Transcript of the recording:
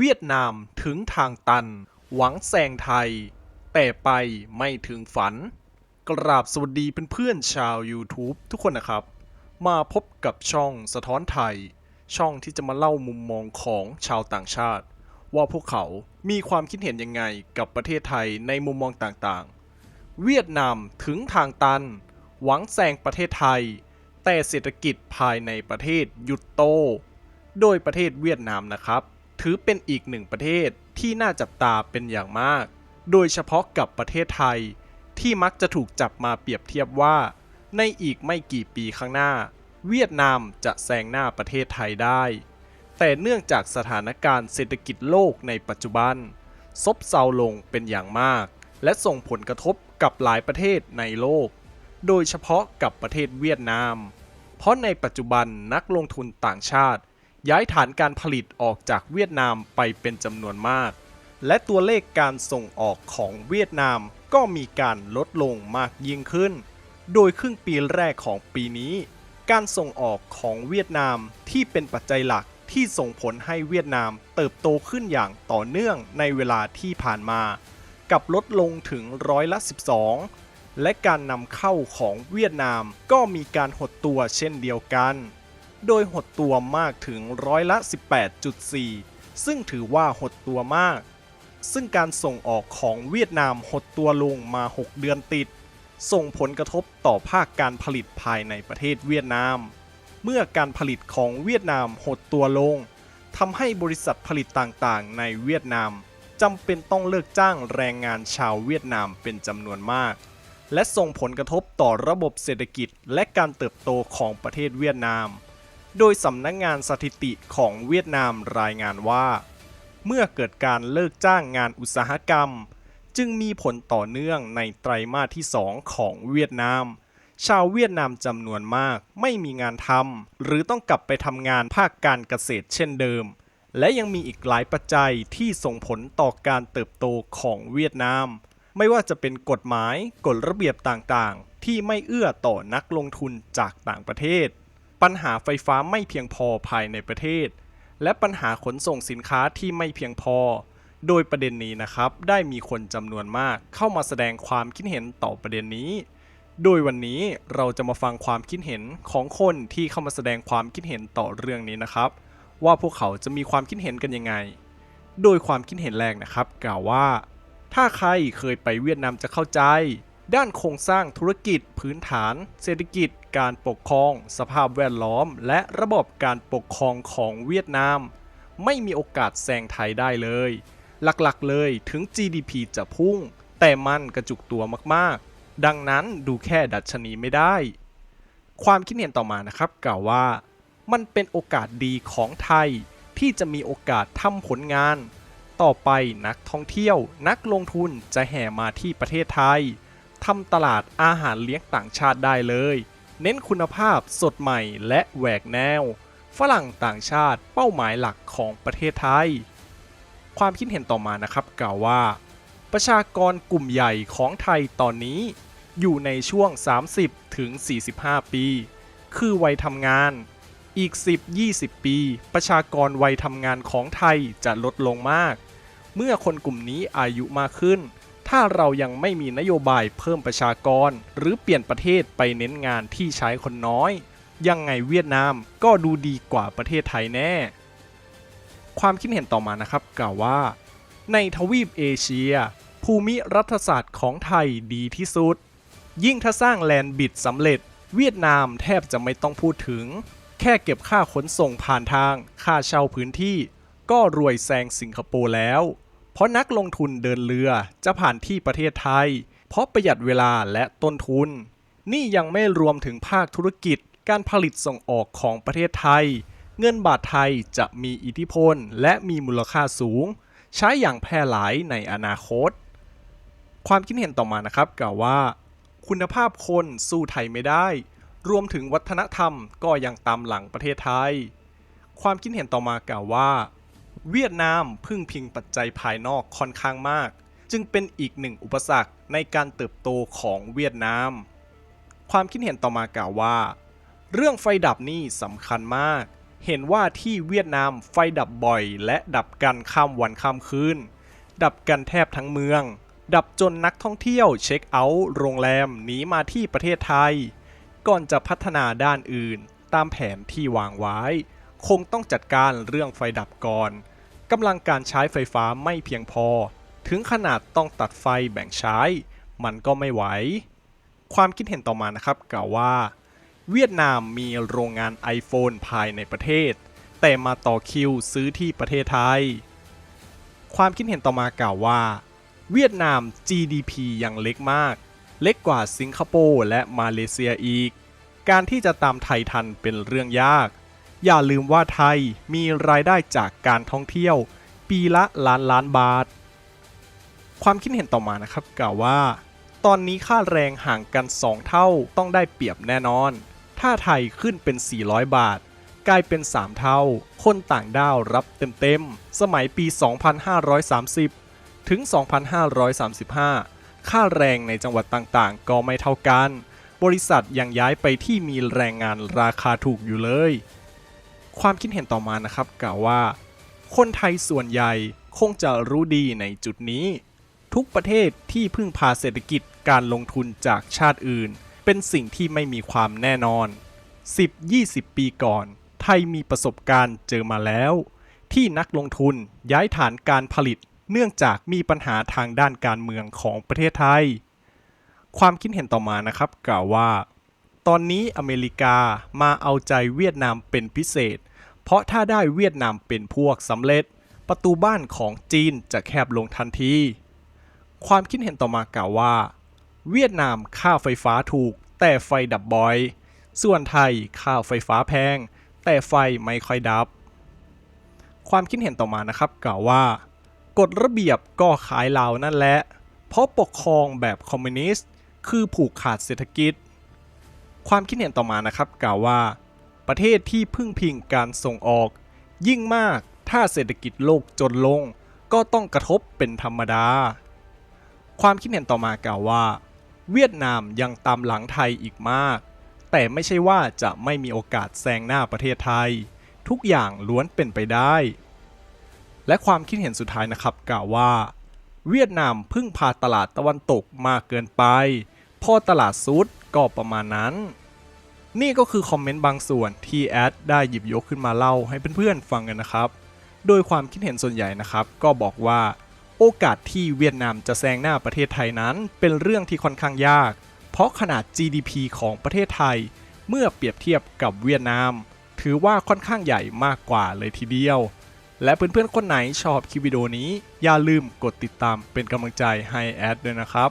เวียดนามถึงทางตัน หวังแซงไทย แต่ไปไม่ถึงฝัน กราบสวัสดีเพื่อนๆชาว YouTube ทุกคนนะครับ มาพบกับช่องสะท้อนไทย ช่องที่จะมาเล่ามุมมองของชาวต่างชาติ ว่าพวกเขามีความคิดเห็นยังไงกับประเทศไทยในมุมมองต่างๆ เวียดนามถึงทางตัน หวังแซงประเทศไทย แต่เศรษฐกิจภายในประเทศหยุดโต โดยประเทศเวียดนามนะครับ ถือเป็นอีกหนึ่งประเทศที่น่าจับตาเป็นอย่างมาก โดยเฉพาะกับประเทศไทย ที่มักจะถูกจับมาเปรียบเทียบว่า ในอีกไม่กี่ปีข้างหน้า เวียดนามจะแซงหน้าประเทศไทยได้ แต่เนื่องจากสถานการณ์เศรษฐกิจโลกในปัจจุบัน ซบเซาลงเป็นอย่างมาก และส่งผลกระทบกับหลายประเทศในโลก โดยเฉพาะกับประเทศเวียดนาม เพราะในปัจจุบันนักลงทุนต่างชาติ ย้ายฐานการผลิตออกจากเวียดนามไปเป็นจำนวนมาก และตัวเลขการส่งออกของเวียดนามก็มีการลดลงมากยิ่งขึ้น โดยครึ่งปีแรกของปีนี้ การส่งออกของเวียดนามที่เป็นปัจจัยหลักที่ส่งผลให้เวียดนามเติบโตขึ้นอย่างต่อเนื่องในเวลาที่ผ่านมากับลดลงถึงร้อยละ 12 และการนำเข้าของเวียดนามก็มีการหดตัวเช่นเดียวกัน โดยหดตัวมากถึงร้อยละ 18.4 ซึ่งถือว่าหดตัวมาก ซึ่งการส่งออกของเวียดนามหดตัวลงมา 6 เดือนติด ส่งผลกระทบต่อภาคการผลิตภายในประเทศเวียดนาม เมื่อการผลิตของเวียดนามหดตัวลงทำให้บริษัทผลิตต่างๆ ในเวียดนามจำเป็นต้องเลิกจ้างแรงงานชาวเวียดนามเป็นจำนวนมาก และส่งผลกระทบต่อระบบเศรษฐกิจและการเติบโตของประเทศเวียดนาม โดยสำนักงงานสถิติของเวียดนามรายงานว่า เมื่อเกิดการเลิกจ้างงานอุตสาหกรรม จึงมีผลต่อเนื่องในไตรมาสที่ 2 ของเวียดนาม ชาวเวียดนามจำนวนมากไม่มีงานทำหรือต้องกลับไปทำงานภาคการเกษตรเช่นเดิม และยังมีอีกหลายปัจจัยที่ส่งผลต่อการเติบโตของเวียดนาม ไม่ว่าจะเป็นกฎหมายกฎระเบียบต่างๆ ที่ไม่เอื้อต่อนักลงทุนจากต่างประเทศ ปัญหาไฟฟ้าไม่เพียงพอภายในประเทศ และปัญหาขนส่งสินค้าที่ไม่เพียงพอ โดยประเด็นนี้นะครับ ได้มีคนจำนวนมากเข้ามาแสดงความคิดเห็นต่อประเด็นนี้ โดยวันนี้เราจะมาฟังความคิดเห็นของคนที่เข้ามาแสดงความคิดเห็นต่อเรื่องนี้นะครับ ว่าพวกเขาจะมีความคิดเห็นกันยังไง โดยความคิดเห็นแรกนะครับ กล่าวว่า ถ้าใครเคยไปเวียดนามจะเข้าใจ ด้านโครงสร้างธุรกิจ พื้นฐาน เศรษฐกิจ การปกครอง สภาพแวดล้อม และระบบการปกครองของเวียดนาม ไม่มีโอกาสแซงไทยได้เลย หลักๆเลยถึง GDP จะพุ่ง แต่มันกระจุกตัวมากๆ ดังนั้นดูแค่ดัชนีไม่ได้ ความคิดเห็นต่อมานะครับกล่าวว่า มันเป็นโอกาสดีของไทย ที่จะมีโอกาสทำผลงาน ต่อไปนักท่องเที่ยว นักลงทุนจะแห่มาที่ประเทศไทย ทำตลาดอาหารเลี้ยงต่างชาติได้เลย เน้นคุณภาพสดใหม่และแหวกแนว ฝรั่งต่างชาติเป้าหมายหลักของประเทศไทย ความคิดเห็นต่อมานะครับกล่าวว่า ประชากรกลุ่มใหญ่ของไทยตอนนี้ อยู่ในช่วง 30 ถึง 45 ปี คือวัยทำงาน อีก 10-20 ปี ประชากรวัยทำงานของไทยจะลดลงมาก เมื่อคนกลุ่มนี้อายุมากขึ้น ถ้าเรายังไม่มีนโยบายเพิ่มประชากร หรือเปลี่ยนประเทศไปเน้นงานที่ใช้คนน้อย ยังไงเวียดนามก็ดูดีกว่าประเทศไทยแน่ ความคิดเห็นต่อมานะครับกล่าวว่า ในทวีปเอเชีย ภูมิรัฐศาสตร์ของไทยดีที่สุด ยิ่งถ้าสร้างแลนด์บิดสำเร็จ เวียดนามแทบจะไม่ต้องพูดถึง แค่เก็บค่าขนส่งผ่านทาง ค่าเช่าพื้นที่ ก็รวยแซงสิงคโปร์แล้ว เพราะนักลงทุนเดินเรือจะผ่านที่ประเทศไทย เพราะประหยัดเวลาและต้นทุน นี่ยังไม่รวมถึงภาคธุรกิจ การผลิตส่งออกของประเทศไทย เงินบาทไทยจะมีอิทธิพลและมีมูลค่าสูง ใช้อย่างแพร่หลายในอนาคต ความคิดเห็นต่อมานะครับกล่าวว่า คุณภาพคนสู้ไทยไม่ได้ รวมถึงวัฒนธรรมก็ยังตามหลังประเทศไทย ความคิดเห็นต่อมากล่าวว่า เวียดนามพึ่งพิงปัจจัยภายนอกค่อนข้างมาก จึงเป็นอีกหนึ่งอุปสรรคในการเติบโตของเวียดนาม ความคิดเห็นต่อมากล่าวว่า เรื่องไฟดับนี่สำคัญมาก เห็นว่าที่เวียดนามไฟดับบ่อย และดับกันข้ามวันข้ามคืนดับกันแทบทั้งเมือง ดับจนนักท่องเที่ยวเช็คเอาท์โรงแรมหนีมาที่ประเทศไทย ก่อนจะพัฒนาด้านอื่น ตามแผนที่วางไว้ คงต้องจัดการเรื่องไฟดับก่อน กำลังการใช้ไฟฟ้าไม่เพียงพอ ถึงขนาดต้องตัดไฟแบ่งใช้ มันก็ไม่ไหว ความคิดเห็นต่อมานะครับกล่าวว่า เวียดนามมีโรงงาน iPhone ภายในประเทศ แต่มาต่อคิวซื้อที่ประเทศไทย ความคิดเห็นต่อมากล่าวว่า เวียดนาม GDP ยังเล็กมาก เล็กกว่าสิงคโปร์และมาเลเซียอีก การที่จะตามไทยทันเป็นเรื่องยาก อย่าลืมว่าไทยมีรายได้จากการท่องเที่ยว ปีละล้านล้านบาท ความคิดเห็นต่อมานะครับกล่าวว่า ตอนนี้ค่าแรงห่างกัน 2 เท่าต้องได้เปรียบแน่นอน ถ้าไทยขึ้นเป็น 400 บาท กลายเป็น 3 เท่า คนต่างด้าวรับเต็มๆ สมัยปี 2530 ถึง 2535 ค่าแรงในจังหวัดต่างๆ ก็ไม่เท่ากัน บริษัทยังย้ายไปที่มีแรงงานราคาถูกอยู่เลย ความคิดเห็นต่อมานะครับกล่าวว่า คนไทยส่วนใหญ่คงจะรู้ดีในจุดนี้ ทุกประเทศที่พึ่งพาเศรษฐกิจการลงทุนจากชาติอื่น เป็นสิ่งที่ไม่มีความแน่นอน 10-20 ปีก่อน ไทยมีประสบการณ์เจอมาแล้ว ที่นักลงทุนย้ายฐานการผลิต เนื่องจากมีปัญหาทางด้านการเมืองของประเทศไทย ความคิดเห็นต่อมานะครับกล่าวว่า ตอนนี้อเมริกามาเอาใจเวียดนามเป็นพิเศษ เพราะถ้าได้เวียดนามเป็นพวกสำเร็จ ประตูบ้านของจีนจะแคบลงทันที ความคิดเห็นต่อมากล่าวว่า เวียดนามค่าไฟฟ้าถูก แต่ไฟดับบ่อย ส่วนไทยค่าไฟฟ้าแพง แต่ไฟไม่ค่อยดับ ความคิดเห็นต่อมานะครับกล่าวว่ากฎระเบียบก็ขายเรานั่นแหละ เพราะปกครองแบบคอมมิวนิสต์ คือผูกขาดเศรษฐกิจ ความคิดเห็นต่อมานะครับกล่าวว่า ประเทศที่พึ่งพิงการส่งออก ยิ่งมากถ้าเศรษฐกิจโลกจนลง ก็ต้องกระทบเป็นธรรมดา ความคิดเห็นต่อมากล่าวว่า เวียดนามยังตามหลังไทยอีกมาก แต่ไม่ใช่ว่าจะไม่มีโอกาสแซงหน้าประเทศไทย ทุกอย่างล้วนเป็นไปได้ และความคิดเห็นสุดท้ายนะครับกล่าวว่า เวียดนามพึ่งพาตลาดตะวันตกมากเกินไป พอตลาดซุด ก็ประมาณนั้น นี่ก็คือคอมเมนต์บางส่วนที่แอดได้หยิบยกขึ้นมาเล่าให้เพื่อนๆฟังกันนะครับ โดยความคิดเห็นส่วนใหญ่นะครับ ก็บอกว่า โอกาสที่เวียดนามจะแซงหน้าประเทศไทยนั้น เป็นเรื่องที่ค่อนข้างยาก เพราะขนาด GDP ของประเทศไทย เมื่อเปรียบเทียบกับเวียดนาม ถือว่าค่อนข้างใหญ่มากกว่าเลยทีเดียวและเพื่อนๆ คนไหนชอบคลิปวิดีโอนี้ อย่าลืมกดติดตามเป็นกำลังใจให้แอดด้วยนะครับ